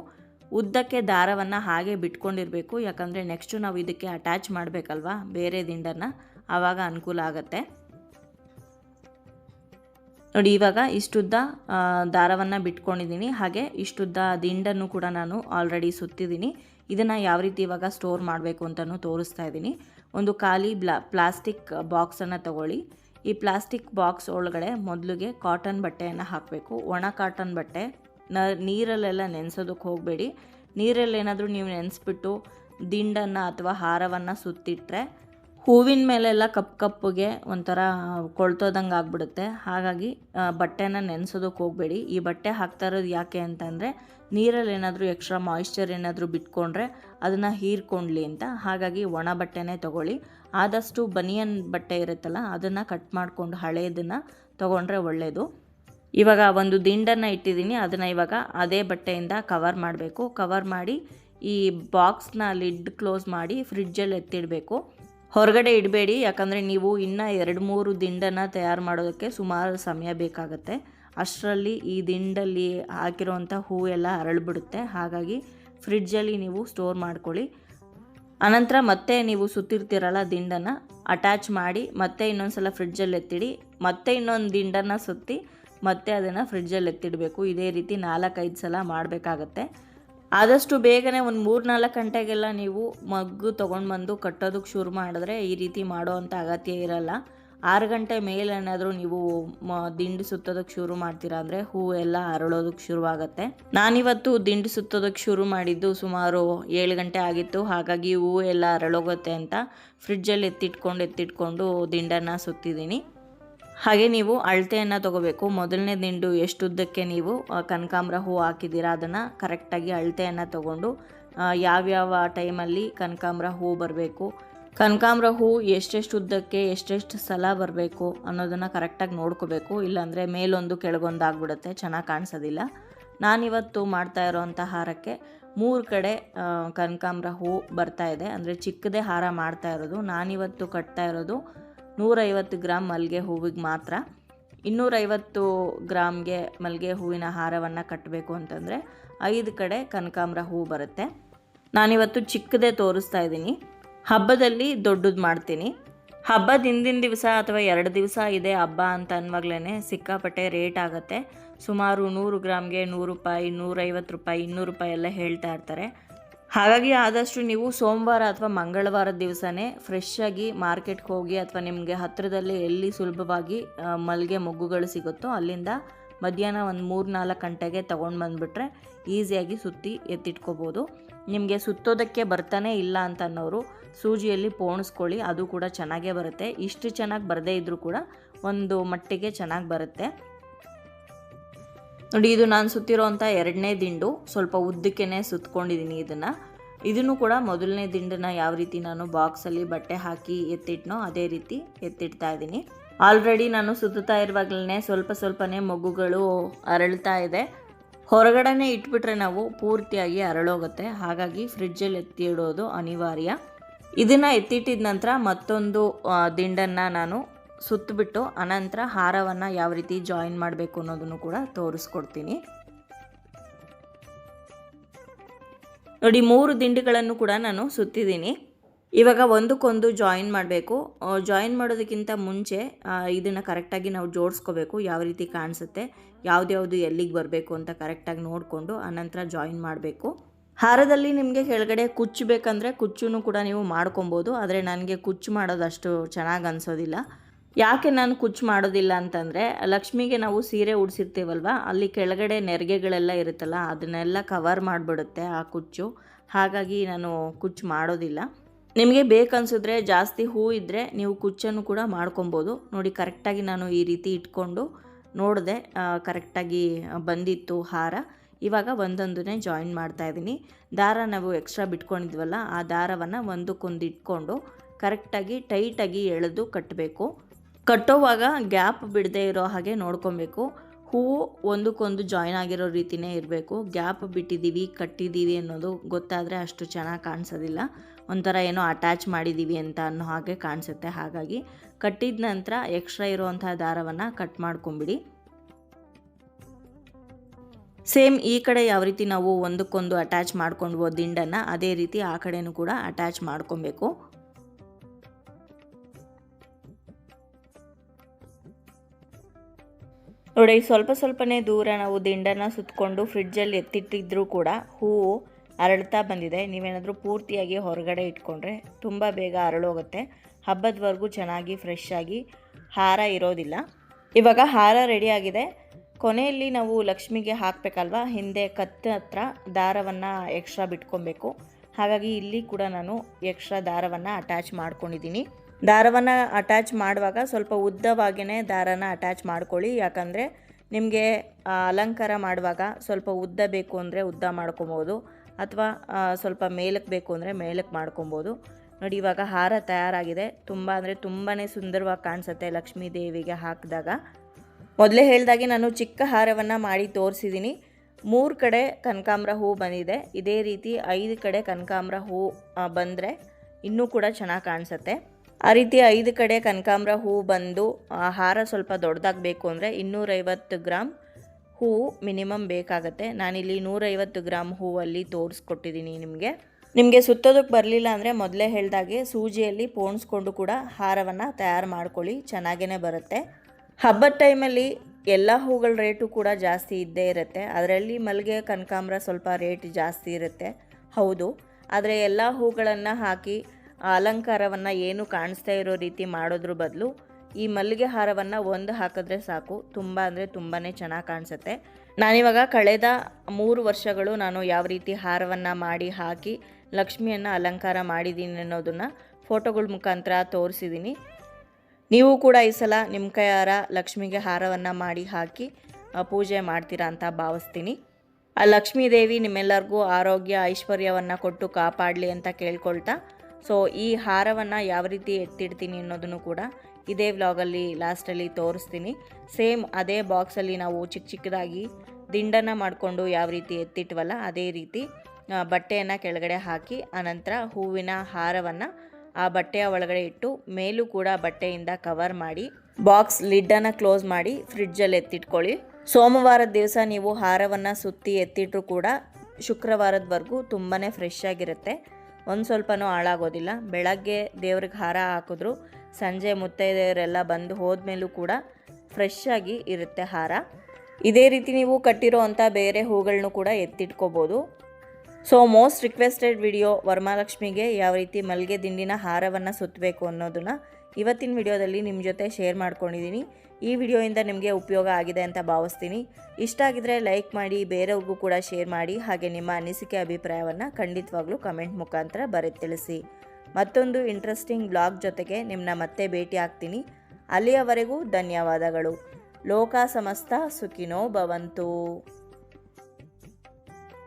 ಉದ್ದಕ್ಕೆ ದಾರವನ್ನು ಹಾಗೆ ಬಿಟ್ಕೊಂಡಿರಬೇಕು, ಯಾಕಂದರೆ ನೆಕ್ಸ್ಟು ನಾವು ಇದಕ್ಕೆ ಅಟ್ಯಾಚ್ ಮಾಡಬೇಕಲ್ವಾ, ಬೇರೆ ದಿಂಡನ್ನು, ಆವಾಗ ಅನುಕೂಲ ಆಗುತ್ತೆ. ನೋಡಿ, ಇವಾಗ ಇಷ್ಟುದ್ದ ದಾರವನ್ನು ಬಿಟ್ಕೊಂಡಿದ್ದೀನಿ. ಹಾಗೆ ಇಷ್ಟುದ್ದ ದಿಂಡನ್ನು ಕೂಡ ನಾನು ಆಲ್ರೆಡಿ ಸುತ್ತಿದ್ದೀನಿ. ಇದನ್ನು ಯಾವ ರೀತಿ ಇವಾಗ ಸ್ಟೋರ್ ಮಾಡಬೇಕು ಅಂತಲೂ ತೋರಿಸ್ತಾ ಇದ್ದೀನಿ. ಒಂದು ಖಾಲಿ ಬ್ಲಾ ಪ್ಲಾಸ್ಟಿಕ್ ಬಾಕ್ಸನ್ನು ತಗೊಳ್ಳಿ. ಈ ಪ್ಲಾಸ್ಟಿಕ್ ಬಾಕ್ಸ್ ಒಳಗಡೆ ಮೊದಲಿಗೆ ಕಾಟನ್ ಬಟ್ಟೆಯನ್ನು ಹಾಕಬೇಕು. ಒಣ ಕಾಟನ್ ಬಟ್ಟೆ, ನ, ನೀರಲ್ಲೆಲ್ಲ ನೆನೆಸೋದಕ್ಕೆ ಹೋಗಬೇಡಿ. ನೀರಲ್ಲೇನಾದರೂ ನೀವು ನೆನೆಸ್ಬಿಟ್ಟು, ದಿಂಡನ್ನು ಅಥವಾ ಹಾರವನ್ನು ಸುತ್ತಿಟ್ರೆ ಹೂವಿನ ಮೇಲೆಲ್ಲ ಕಪ್ಪು ಕಪ್ಪುಗೆ ಒಂಥರ ಕೊಳ್ತೋದಂಗೆ ಆಗ್ಬಿಡುತ್ತೆ. ಹಾಗಾಗಿ ಬಟ್ಟೆನ ನೆನೆಸೋದಕ್ಕೆ ಹೋಗಬೇಡಿ. ಈ ಬಟ್ಟೆ ಹಾಕ್ತಾ ಇರೋದು ಯಾಕೆ ಅಂತಂದರೆ, ನೀರಲ್ಲಿ ಏನಾದರೂ ಎಕ್ಸ್ಟ್ರಾ ಮಾಯಿಶ್ಚರ್ ಏನಾದರೂ ಬಿಟ್ಕೊಂಡ್ರೆ ಅದನ್ನು ಹೀರ್ಕೊಂಡ್ಲಿ ಅಂತ. ಹಾಗಾಗಿ ಒಣ ಬಟ್ಟೆನೇ ತಗೊಳ್ಳಿ. ಆದಷ್ಟು ಬನಿಯನ್ ಬಟ್ಟೆ ಇರುತ್ತಲ್ಲ, ಅದನ್ನು ಕಟ್ ಮಾಡಿಕೊಂಡು ಹಳೆಯದನ್ನು ತೊಗೊಂಡ್ರೆ ಒಳ್ಳೆಯದು ಇವಾಗ ಒಂದು ದಿಂಡನ್ನು ಇಟ್ಟಿದ್ದೀನಿ. ಅದನ್ನು ಇವಾಗ ಅದೇ ಬಟ್ಟೆಯಿಂದ ಕವರ್ ಮಾಡಬೇಕು. ಕವರ್ ಮಾಡಿ ಈ ಬಾಕ್ಸ್ನ ಲಿಡ್ ಕ್ಲೋಸ್ ಮಾಡಿ ಫ್ರಿಡ್ಜಲ್ಲಿ ಎತ್ತಿಡಬೇಕು. ಹೊರಗಡೆ ಇಡಬೇಡಿ, ಯಾಕಂದರೆ ನೀವು ಇನ್ನೂ ಎರಡು ಮೂರು ದಿಂಡನ್ನು ತಯಾರು ಮಾಡೋದಕ್ಕೆ ಸುಮಾರು ಸಮಯ ಬೇಕಾಗುತ್ತೆ. ಅಷ್ಟರಲ್ಲಿ ಈ ದಿಂಡಲ್ಲಿ ಹಾಕಿರೋವಂಥ ಹೂ ಎಲ್ಲ ಅರಳ್ಬಿಡುತ್ತೆ ಹಾಗಾಗಿ ಫ್ರಿಡ್ಜಲ್ಲಿ ನೀವು ಸ್ಟೋರ್ ಮಾಡ್ಕೊಳ್ಳಿ. ಅನಂತರ ಮತ್ತೆ ನೀವು ಸುತ್ತಿರ್ತೀರಲ್ಲ ದಿಂಡನ್ನು ಅಟ್ಯಾಚ್ ಮಾಡಿ ಮತ್ತೆ ಇನ್ನೊಂದು ಸಲ ಫ್ರಿಡ್ಜಲ್ಲಿ ಎತ್ತಿಡಿ. ಮತ್ತೆ ಇನ್ನೊಂದು ದಿಂಡನ್ನು ಸುತ್ತಿ ಮತ್ತೆ ಅದನ್ನು ಫ್ರಿಡ್ಜಲ್ಲಿ ಎತ್ತಿಡಬೇಕು. ಇದೇ ರೀತಿ ನಾಲ್ಕೈದು ಸಲ ಮಾಡಬೇಕಾಗತ್ತೆ. ಆದಷ್ಟು ಬೇಗನೆ ಒಂದು ಮೂರು ನಾಲ್ಕು ಗಂಟೆಗೆಲ್ಲ ನೀವು ಮಗ್ಗು ತೊಗೊಂಡು ಬಂದು ಕಟ್ಟೋದಕ್ಕೆ ಶುರು ಮಾಡಿದ್ರೆ ಈ ರೀತಿ ಮಾಡೋ ಅಂಥ ಅಗತ್ಯ ಇರಲ್ಲ. ಆರು ಗಂಟೆ ಮೇಲೇನಾದರೂ ನೀವು ಮ, ದಿಂಡು ಸುತ್ತೋದಕ್ಕೆ ಶುರು ಮಾಡ್ತೀರಾ ಅಂದರೆ ಹೂ ಎಲ್ಲ ಅರಳೋದಕ್ಕೆ ಶುರುವಾಗತ್ತೆ. ನಾನಿವತ್ತು ದಿಂಡು ಸುತ್ತೋದಕ್ಕೆ ಶುರು ಮಾಡಿದ್ದು ಸುಮಾರು ಏಳು ಗಂಟೆ ಆಗಿತ್ತು. ಹಾಗಾಗಿ ಹೂ ಎಲ್ಲ ಅರಳೋಗುತ್ತೆ ಅಂತ ಫ್ರಿಡ್ಜಲ್ಲಿ ಎತ್ತಿಟ್ಕೊಂಡು ಎತ್ತಿಟ್ಕೊಂಡು ದಿಂಡನ್ನು ಸುತ್ತಿದ್ದೀನಿ. ಹಾಗೆ ನೀವು ಅಳತೆಯನ್ನು ತಗೋಬೇಕು. ಮೊದಲನೇ ದಿಂಡು ಎಷ್ಟುದ್ದಕ್ಕೆ ನೀವು ಕನಕಾಂಬ್ರ ಕನಕಾಂಬರ ಹೂ ಹಾಕಿದ್ದೀರಾ, ಅದನ್ನು ಕರೆಕ್ಟಾಗಿ ಅಳತೆಯನ್ನು ತಗೊಂಡು ಯಾವ್ಯಾವ ಟೈಮಲ್ಲಿ ಕನಕಾಂಬ್ರ ಹೂ ಬರಬೇಕು, ಕನಕಾಂಬ್ರ ಹೂ ಎಷ್ಟೆಷ್ಟು ಉದ್ದಕ್ಕೆ ಎಷ್ಟೆಷ್ಟು ಸಲ ಬರಬೇಕು ಅನ್ನೋದನ್ನು ಕರೆಕ್ಟಾಗಿ ನೋಡ್ಕೋಬೇಕು. ಇಲ್ಲಾಂದರೆ ಮೇಲೊಂದು ಕೆಳಗೊಂದು ಆಗ್ಬಿಡುತ್ತೆ, ಚೆನ್ನಾಗಿ ಕಾಣಿಸೋದಿಲ್ಲ. ನಾನಿವತ್ತು ಮಾಡ್ತಾ ಇರೋವಂಥ ಹಾರಕ್ಕೆ ಮೂರು ಕಡೆ ಕನಕಾಂಬರ ಹೂ ಬರ್ತಾ ಇದೆ. ಅಂದರೆ ಚಿಕ್ಕದೇ ಹಾರ ಮಾಡ್ತಾ ಇರೋದು, ನಾನಿವತ್ತು ಕಟ್ತಾ ಇರೋದು ನೂರೈವತ್ತು ಗ್ರಾಮ್ ಮಲ್ಲಿಗೆ ಹೂವಿಗೆ ಮಾತ್ರ ಇನ್ನೂರೈವತ್ತು ಗ್ರಾಮ್ಗೆ ಮಲ್ಲಿಗೆ ಹೂವಿನ ಹಾರವನ್ನು ಕಟ್ಟಬೇಕು ಅಂತಂದರೆ ಐದು ಕಡೆ ಕನಕಾಂಬ್ರ ಹೂ ಬರುತ್ತೆ. ನಾನಿವತ್ತು ಚಿಕ್ಕದೇ ತೋರಿಸ್ತಾ ಇದ್ದೀನಿ. ಹಬ್ಬದಲ್ಲಿ ದೊಡ್ಡದು ಮಾಡ್ತೀನಿ. ಹಬ್ಬದ ಹಿಂದಿನ ದಿವಸ ಅಥವಾ ಎರಡು ದಿವಸ ಇದೆ ಹಬ್ಬ ಅಂತ ಅನ್ವಾಗ್ಲೇ ಸಿಕ್ಕಾಪಟ್ಟೆ ರೇಟ್ ಆಗುತ್ತೆ. ಸುಮಾರು ನೂರು ಗ್ರಾಮ್ಗೆ ನೂರು ರೂಪಾಯಿ, ನೂರೈವತ್ತು ರೂಪಾಯಿ, ಇನ್ನೂರು ರೂಪಾಯಿ ಎಲ್ಲ ಹೇಳ್ತಾ ಇರ್ತಾರೆ. ಹಾಗಾಗಿ ಆದಷ್ಟು ನೀವು ಸೋಮವಾರ ಅಥವಾ ಮಂಗಳವಾರದ ದಿವಸನೇ ಫ್ರೆಶ್ ಆಗಿ ಮಾರ್ಕೆಟ್ಗೆ ಹೋಗಿ ಅಥವಾ ನಿಮಗೆ ಹತ್ತಿರದಲ್ಲಿ ಎಲ್ಲಿ ಸುಲಭವಾಗಿ ಮಲ್ಲಿಗೆ ಮೊಗ್ಗುಗಳು ಸಿಗುತ್ತೋ ಅಲ್ಲಿಂದ ಮಧ್ಯಾಹ್ನ ಒಂದು ಮೂರು ನಾಲ್ಕು ಗಂಟೆಗೆ ತೊಗೊಂಡು ಬಂದುಬಿಟ್ರೆ ಈಸಿಯಾಗಿ ಸುತ್ತಿ ಎತ್ತಿಟ್ಕೋಬೋದು. ನಿಮಗೆ ಸುತ್ತೋದಕ್ಕೆ ಬರ್ತಾನೆ ಇಲ್ಲ ಅಂತ ಅನ್ನೋರು ಸೂಜಿಯಲ್ಲಿ ಪೋಣಿಸ್ಕೊಳ್ಳಿ, ಅದು ಕೂಡ ಚೆನ್ನಾಗೇ ಬರುತ್ತೆ. ಇಷ್ಟು ಚೆನ್ನಾಗಿ ಬರದೇ ಇದ್ದರೂ ಕೂಡ ಒಂದು ಮಟ್ಟಿಗೆ ಚೆನ್ನಾಗಿ ಬರುತ್ತೆ. ನೋಡಿ, ಇದು ನಾನು ಸುತ್ತಿರೋಂಥ ಎರಡನೇ ದಿಂಡು. ಸ್ವಲ್ಪ ಉದ್ದಕ್ಕೇ ಸುತ್ಕೊಂಡಿದ್ದೀನಿ ಇದನ್ನು. ಇದನ್ನು ಕೂಡ ಮೊದಲನೇ ದಿಂಡನ್ನ ಯಾವ ರೀತಿ ನಾನು ಬಾಕ್ಸಲ್ಲಿ ಬಟ್ಟೆ ಹಾಕಿ ಎತ್ತಿಟ್ನೋ ಅದೇ ರೀತಿ ಎತ್ತಿಡ್ತಾ ಇದ್ದೀನಿ ಆಲ್ರೆಡಿ ನಾನು ಸುತ್ತುತ್ತಾ ಇರುವಾಗಲೇ ಸ್ವಲ್ಪ ಸ್ವಲ್ಪನೇ ಮಗುಗಳು ಅರಳ್ತಾ ಇದೆ. ಹೊರಗಡೆನೆ ಇಟ್ಬಿಟ್ರೆ ನಾವು ಪೂರ್ತಿಯಾಗಿ ಅರಳೋಗುತ್ತೆ. ಹಾಗಾಗಿ ಫ್ರಿಡ್ಜಲ್ಲಿ ಎತ್ತಿಡೋದು ಅನಿವಾರ್ಯ. ಇದನ್ನು ಎತ್ತಿಟ್ಟಿದ ನಂತರ ಮತ್ತೊಂದು ದಿಂಡನ್ನು ನಾನು ಸುತ್ತಬಿಟ್ಟು ಅನಂತರ ಹಾರವನ್ನು ಯಾವ ರೀತಿ ಜಾಯಿನ್ ಮಾಡಬೇಕು ಅನ್ನೋದನ್ನು ಕೂಡ ತೋರಿಸ್ಕೊಡ್ತೀನಿ. ನೋಡಿ, ಮೂರು ದಿಂಡಿಗಳನ್ನು ಕೂಡ ನಾನು ಸುತ್ತಿದ್ದೀನಿ. ಇವಾಗ ಒಂದಕ್ಕೊಂದು ಜಾಯಿನ್ ಮಾಡಬೇಕು. ಜಾಯಿನ್ ಮಾಡೋದಕ್ಕಿಂತ ಮುಂಚೆ ಇದನ್ನು ಕರೆಕ್ಟಾಗಿ ನಾವು ಜೋಡಿಸ್ಕೋಬೇಕು, ಯಾವ ರೀತಿ ಕಾಣಿಸುತ್ತೆ ಯಾವುದ್ಯಾವುದು ಎಲ್ಲಿಗೆ ಬರಬೇಕು ಅಂತ ಕರೆಕ್ಟಾಗಿ ನೋಡಿಕೊಂಡು ಅನಂತರ ಜಾಯಿನ್ ಮಾಡಬೇಕು. ಹಾರದಲ್ಲಿ ನಿಮಗೆ ಕೆಳಗಡೆ ಕುಚ್ಚು ಬೇಕಂದರೆ ಕುಚ್ಚು ಕೂಡ ನೀವು ಮಾಡ್ಕೊಬೋದು, ಆದರೆ ನನಗೆ ಕುಚ್ಚು ಮಾಡೋದಷ್ಟು ಚೆನ್ನಾಗಿ ಅನಿಸೋದಿಲ್ಲ. ಯಾಕೆ ನಾನು ಕುಚ್ಚು ಮಾಡೋದಿಲ್ಲ ಅಂತಂದರೆ, ಲಕ್ಷ್ಮಿಗೆ ನಾವು ಸೀರೆ ಉಡಿಸಿರ್ತೀವಲ್ವ, ಅಲ್ಲಿ ಕೆಳಗಡೆ ನೆರಿಗೆಗಳೆಲ್ಲ ಇರುತ್ತಲ್ಲ, ಅದನ್ನೆಲ್ಲ ಕವರ್ ಮಾಡಿಬಿಡುತ್ತೆ ಆ ಕುಚ್ಚು. ಹಾಗಾಗಿ ನಾನು ಕುಚ್ಚು ಮಾಡೋದಿಲ್ಲ. ನಿಮಗೆ ಬೇಕನ್ಸಿದ್ರೆ ಜಾಸ್ತಿ ಹೂ ಇದ್ದರೆ ನೀವು ಕುಚ್ಚನ್ನು ಕೂಡ ಮಾಡ್ಕೊಬೋದು. ನೋಡಿ, ಕರೆಕ್ಟಾಗಿ ನಾನು ಈ ರೀತಿ ಇಟ್ಕೊಂಡು ನೋಡಿದೆ ಕರೆಕ್ಟಾಗಿ ಬಂದಿತ್ತು ಹಾರ. ಇವಾಗ ಒಂದೊಂದನ್ನೇ ಜಾಯಿನ್ ಮಾಡ್ತಾ ಇದ್ದೀನಿ. ದಾರ ನಾವು ಎಕ್ಸ್ಟ್ರಾ ಬಿಟ್ಕೊಂಡಿದ್ವಲ್ಲ, ಆ ದಾರವನ್ನು ಒಂದಕ್ಕೊಂದು ಇಟ್ಕೊಂಡು ಕರೆಕ್ಟಾಗಿ ಟೈಟಾಗಿ ಎಳೆದು ಕಟ್ಟಬೇಕು ಕಟ್ಟೋವಾಗ ಗ್ಯಾಪ್ ಬಿಡದೆ ಇರೋ ಹಾಗೆ ನೋಡ್ಕೊಬೇಕು. ಹೂವು ಒಂದಕ್ಕೊಂದು ಜಾಯಿನ್ ಆಗಿರೋ ರೀತಿನೇ ಇರಬೇಕು. ಗ್ಯಾಪ್ ಬಿಟ್ಟಿದ್ದೀವಿ, ಕಟ್ಟಿದ್ದೀವಿ ಅನ್ನೋದು ಗೊತ್ತಾದರೆ ಅಷ್ಟು ಚೆನ್ನಾಗಿ ಕಾಣಿಸೋದಿಲ್ಲ. ಒಂಥರ ಏನೋ ಅಟ್ಯಾಚ್ ಮಾಡಿದ್ದೀವಿ ಅಂತ ಅನ್ನೋ ಹಾಗೆ ಕಾಣಿಸುತ್ತೆ. ಹಾಗಾಗಿ ಕಟ್ಟಿದ ನಂತರ ಎಕ್ಸ್ಟ್ರಾ ಇರುವಂಥ ದಾರವನ್ನು ಕಟ್ ಮಾಡ್ಕೊಂಬಿಡಿ. ಸೇಮ್ ಈ ಕಡೆ ಯಾವ ರೀತಿ ನಾವು ಒಂದಕ್ಕೊಂದು ಅಟ್ಯಾಚ್ ಮಾಡ್ಕೊಂಡ್ವೋ ದಿಂಡನ್ನು, ಅದೇ ರೀತಿ ಆ ಕಡೆನೂ ಕೂಡ ಅಟ್ಯಾಚ್ ಮಾಡ್ಕೊಬೇಕು. ನೋಡಿ, ಸ್ವಲ್ಪ ಸ್ವಲ್ಪನೇ ದೂರ ನಾವು ದಿಂಡನ್ನು ಸುತ್ತಕೊಂಡು ಫ್ರಿಡ್ಜಲ್ಲಿ ಎತ್ತಿಟ್ಟಿದ್ರೂ ಕೂಡ ಹೂವು ಅರಳ್ತಾ ಬಂದಿದೆ. ನೀವೇನಾದರೂ ಪೂರ್ತಿಯಾಗಿ ಹೊರಗಡೆ ಇಟ್ಕೊಂಡ್ರೆ ತುಂಬ ಬೇಗ ಅರಳೋಗುತ್ತೆ. ಹಬ್ಬದವರೆಗೂ ಚೆನ್ನಾಗಿ ಫ್ರೆಶ್ ಆಗಿ ಹಾರ ಇರೋದಿಲ್ಲ. ಇವಾಗ ಹಾರ ರೆಡಿಯಾಗಿದೆ ಕೊನೆಯಲ್ಲಿ ನಾವು ಲಕ್ಷ್ಮಿಗೆ ಹಾಕಬೇಕಲ್ವ? ಹಿಂದೆ ಕತ್ತ ಹತ್ರ ದಾರವನ್ನು ಎಕ್ಸ್ಟ್ರಾ ಬಿಟ್ಕೊಬೇಕು. ಹಾಗಾಗಿ ಇಲ್ಲಿ ಕೂಡ ನಾನು ಎಕ್ಸ್ಟ್ರಾ ದಾರವನ್ನು ಅಟ್ಯಾಚ್ ಮಾಡ್ಕೊಂಡಿದ್ದೀನಿ. ದಾರವನ್ನು ಅಟ್ಯಾಚ್ ಮಾಡುವಾಗ ಸ್ವಲ್ಪ ಉದ್ದವಾಗಿಯೇ ದಾರನ ಅಟ್ಯಾಚ್ ಮಾಡ್ಕೊಳ್ಳಿ. ಯಾಕಂದರೆ ನಿಮಗೆ ಅಲಂಕಾರ ಮಾಡುವಾಗ ಸ್ವಲ್ಪ ಉದ್ದ ಬೇಕು ಅಂದರೆ ಉದ್ದ ಮಾಡ್ಕೊಬೋದು. ಅಥವಾ ಸ್ವಲ್ಪ ಮೇಲಕ್ಕೆ ಬೇಕು ಅಂದರೆ ಮೇಲಕ್ಕೆ ಮಾಡ್ಕೊಬೋದು. ನೋಡಿ, ಇವಾಗ ಹಾರ ತಯಾರಾಗಿದೆ. ತುಂಬ ಅಂದರೆ ತುಂಬಾ ಸುಂದರವಾಗಿ ಕಾಣಿಸುತ್ತೆ ಲಕ್ಷ್ಮೀ ದೇವಿಗೆ ಹಾಕಿದಾಗ. ಮೊದಲೇ ಹೇಳಿದಾಗೆ ನಾನು ಚಿಕ್ಕ ಹಾರವನ್ನು ಮಾಡಿ ತೋರಿಸಿದ್ದೀನಿ ಮೂರು ಕಡೆ ಕನಕಾಂಬ್ರ ಹೂ ಬಂದಿದೆ. ಇದೇ ರೀತಿ ಐದು ಕಡೆ ಕನಕಾಂಬ್ರ ಹೂ ಬಂದರೆ ಇನ್ನೂ ಕೂಡ ಚೆನ್ನಾಗಿ ಕಾಣಿಸುತ್ತೆ. ಆ ರೀತಿ ಐದು ಕಡೆ ಕನಕಾಂಬ್ರ ಹೂ ಬಂದು, ಆ ಹಾರ ಸ್ವಲ್ಪ ದೊಡ್ಡದಾಗಬೇಕು ಅಂದರೆ ಇನ್ನೂರೈವತ್ತು ಗ್ರಾಮ್ ಹೂವು ಮಿನಿಮಮ್ ಬೇಕಾಗುತ್ತೆ. ನಾನಿಲ್ಲಿ ನೂರೈವತ್ತು ಗ್ರಾಮ್ ಹೂವಲ್ಲಿ ತೋರಿಸ್ಕೊಟ್ಟಿದ್ದೀನಿ ನಿಮಗೆ. ನಿಮಗೆ ಸುತ್ತೋದಕ್ಕೆ ಬರಲಿಲ್ಲ ಅಂದರೆ ಮೊದಲೇ ಹೇಳ್ದಾಗೆ ಸೂಜಿಯಲ್ಲಿ ಪೋಣಿಸ್ಕೊಂಡು ಕೂಡ ಹಾರವನ್ನು ತಯಾರು ಮಾಡ್ಕೊಳ್ಳಿ ಚೆನ್ನಾಗೇ ಬರುತ್ತೆ. ಹಬ್ಬದ ಟೈಮಲ್ಲಿ ಎಲ್ಲ ಹೂಗಳ ರೇಟು ಕೂಡ ಜಾಸ್ತಿ ಇದ್ದೇ ಇರುತ್ತೆ. ಅದರಲ್ಲಿ ಮಲ್ಲಿಗೆ ಕನಕಾಂಬ್ರ ಸ್ವಲ್ಪ ರೇಟ್ ಜಾಸ್ತಿ ಇರುತ್ತೆ. ಹೌದು. ಆದರೆ ಎಲ್ಲ ಹೂಗಳನ್ನು ಹಾಕಿ ಆ ಅಲಂಕಾರವನ್ನು ಏನು ಕಾಣಿಸ್ತಾ ಇರೋ ರೀತಿ ಮಾಡೋದ್ರ ಬದಲು ಈ ಮಲ್ಲಿಗೆ ಹಾರವನ್ನು ಒಂದು ಹಾಕಿದ್ರೆ ಸಾಕು. ತುಂಬ ಅಂದರೆ ತುಂಬಾ ಚೆನ್ನಾಗಿ ಕಾಣಿಸುತ್ತೆ. ನಾನಿವಾಗ ಕಳೆದ ಮೂರು ವರ್ಷಗಳು ನಾನು ಯಾವ ರೀತಿ ಹಾರವನ್ನು ಮಾಡಿ ಹಾಕಿ ಲಕ್ಷ್ಮಿಯನ್ನು ಅಲಂಕಾರ ಮಾಡಿದ್ದೀನಿ ಅನ್ನೋದನ್ನು ಫೋಟೋಗಳ ಮುಖಾಂತರ ತೋರಿಸಿದ್ದೀನಿ ನೀವು ಕೂಡ ಈ ಸಲ ನಿಮ್ಮ ಕೈಯಾರ ಲಕ್ಷ್ಮಿಗೆ ಹಾರವನ್ನು ಮಾಡಿ ಹಾಕಿ ಪೂಜೆ ಮಾಡ್ತೀರಾ ಅಂತ ಭಾವಿಸ್ತೀನಿ. ಆ ಲಕ್ಷ್ಮೀ ದೇವಿ ನಿಮ್ಮೆಲ್ಲರಿಗೂ ಆರೋಗ್ಯ ಐಶ್ವರ್ಯವನ್ನು ಕೊಟ್ಟು ಕಾಪಾಡಲಿ ಅಂತ ಕೇಳ್ಕೊಳ್ತಾ ಸೊ ಈ ಹಾರವನ್ನು ಯಾವ ರೀತಿ ಎತ್ತಿಡ್ತೀನಿ ಅನ್ನೋದನ್ನು ಕೂಡ ಇದೇ ವ್ಲಾಗಲ್ಲಿ ಲಾಸ್ಟಲ್ಲಿ ತೋರಿಸ್ತೀನಿ. ಸೇಮ್ ಅದೇ ಬಾಕ್ಸಲ್ಲಿ ನಾವು ಚಿಕ್ಕ ಚಿಕ್ಕದಾಗಿ ದಿಂಡನ್ನು ಮಾಡಿಕೊಂಡು ಯಾವ ರೀತಿ ಎತ್ತಿಟ್ವಲ್ಲ ಅದೇ ರೀತಿ ಬಟ್ಟೆಯನ್ನು ಕೆಳಗಡೆ ಹಾಕಿ, ಆನಂತರ ಹೂವಿನ ಹಾರವನ್ನು ಆ ಬಟ್ಟೆಯ ಒಳಗಡೆ ಇಟ್ಟು ಮೇಲೂ ಕೂಡ ಬಟ್ಟೆಯಿಂದ ಕವರ್ ಮಾಡಿ, ಬಾಕ್ಸ್ ಲಿಡ್ಡನ್ನು ಕ್ಲೋಸ್ ಮಾಡಿ ಫ್ರಿಡ್ಜಲ್ಲಿ ಎತ್ತಿಟ್ಕೊಳ್ಳಿ. ಸೋಮವಾರದ ದಿವಸ ನೀವು ಹಾರವನ್ನು ಸುತ್ತಿ ಎತ್ತಿಟ್ರೂ ಕೂಡ ಶುಕ್ರವಾರದವರೆಗೂ ತುಂಬಾ ಫ್ರೆಶ್ ಆಗಿರುತ್ತೆ. ಒಂದು ಸ್ವಲ್ಪನೂ ಹಾಳಾಗೋದಿಲ್ಲ. ಬೆಳಗ್ಗೆ ದೇವ್ರಿಗೆ ಹಾರ ಹಾಕಿದ್ರು, ಸಂಜೆ ಮುತ್ತೈದೆಯವರೆಲ್ಲ ಬಂದು ಹೋದ್ಮೇಲೂ ಕೂಡ ಫ್ರೆಶ್ ಆಗಿ ಇರುತ್ತೆ ಹಾರ. ಇದೇ ರೀತಿ ನೀವು ಕಟ್ಟಿರೋ ಅಂಥ ಬೇರೆ ಹೂಗಳನ್ನೂ ಕೂಡ ಎತ್ತಿಟ್ಕೋಬೋದು. ಸೊ ಮೋಸ್ಟ್ ರಿಕ್ವೆಸ್ಟೆಡ್ ವಿಡಿಯೋ ವರಮಹಾಲಕ್ಷ್ಮಿಗೆ ಯಾವ ರೀತಿ ಮಲ್ಲಿಗೆ ದಿಂಡಿನ ಹಾರವನ್ನು ಸುತ್ತಬೇಕು ಅನ್ನೋದನ್ನು ಇವತ್ತಿನ ವಿಡಿಯೋದಲ್ಲಿ ನಿಮ್ಮ ಜೊತೆ ಶೇರ್ ಮಾಡ್ಕೊಂಡಿದ್ದೀನಿ ಈ ವಿಡಿಯೋಯಿಂದ ನಿಮಗೆ ಉಪಯೋಗ ಆಗಿದೆ ಅಂತ ಭಾವಿಸ್ತೀನಿ. ಇಷ್ಟ ಆಗಿದ್ರೆ ಲೈಕ್ ಮಾಡಿ, ಬೇರೆಯವ್ರಿಗೂ ಕೂಡ ಶೇರ್ ಮಾಡಿ, ಹಾಗೆ ನಿಮ್ಮ ಅನಿಸಿಕೆ ಅಭಿಪ್ರಾಯವನ್ನು ಖಂಡಿತವಾಗ್ಲೂ ಕಮೆಂಟ್ ಮುಖಾಂತರ ಬರೆ ತಿಳಿಸಿ ಮತ್ತೊಂದು ಇಂಟ್ರೆಸ್ಟಿಂಗ್ ಬ್ಲಾಗ್ ಜೊತೆಗೆ ನಿಮ್ಮನ್ನ ಮತ್ತೆ ಭೇಟಿ ಆಗ್ತೀನಿ. ಅಲ್ಲಿಯವರೆಗೂ ಧನ್ಯವಾದಗಳು. ಲೋಕ ಸಮಸ್ತ ಸುಖಿನೋ ಭವಂತು.